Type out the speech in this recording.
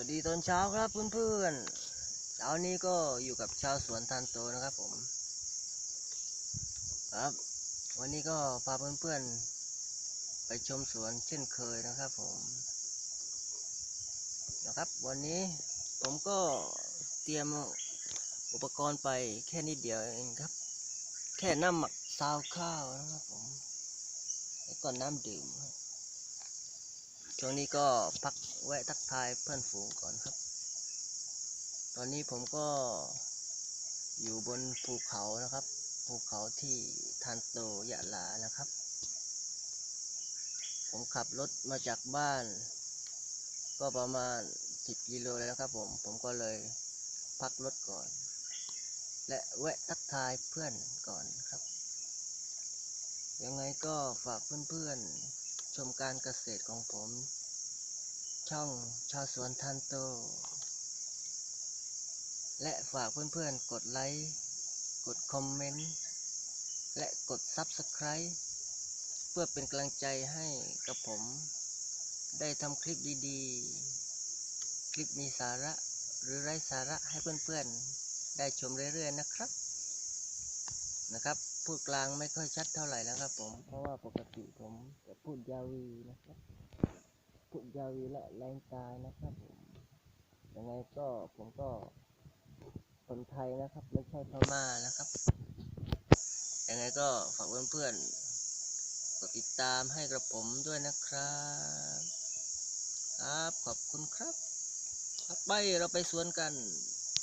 วัสดีตอนเช้าครับเพื่อนๆเช้านี้ก็อยู่กับชาวสวนทานโตนะครับผม ครับ วันนี้ก็พาเพื่อนๆ ไปชมสวนเช่นเคยนะครับผม นะครับ วันนี้ผมก็เตรียมอุปกรณ์ไปแค่นิดเดียวเองครับ แค่น้ำหมักซาวข้าวนะครับผม แล้วก็น้ำดื่มครับ ช่วงนี้ก็พักแวะทักทายเพื่อนฝูงก่อนครับ ตอนนี้ผมก็อยู่บนภูเขานะครับ ภูเขาที่ทันโตยะลานะครับ ผมขับรถมาจากบ้าน ก็ประมาณ 10กิโลเลยนะครับผม ผมก็เลยพักรถก่อน และแวะทักทายเพื่อนก่อนครับ ยังไงก็ฝากเพื่อนๆ ชมการเกษตรของผม ช่องชาวสวนทันโต และฝากเพื่อนๆ กดไลค์ กดคอมเมนต์ และกด Subscribe เพื่อเป็นกำลังใจให้กับผม ได้ทำคลิปดีๆ คลิปมีสาระหรือไร้สาระให้เพื่อนๆ ได้ชมเรื่อยๆนะครับนะครับ พูดกลางไม่ค่อยชัดเท่าไหร่นะครับ ผม เพราะว่าปกติผมจะพูดยาวีนะครับ พูดยาวีและแรงกายนะครับผม ยังไงก็ผมก็คนไทยนะครับ ไม่ใช่พม่านะครับ ยังไงก็ฝากเพื่อนๆ กดติดตามให้กับผมด้วยนะครับ ครับ ขอบคุณครับ ครับไปเราไปสวนกัน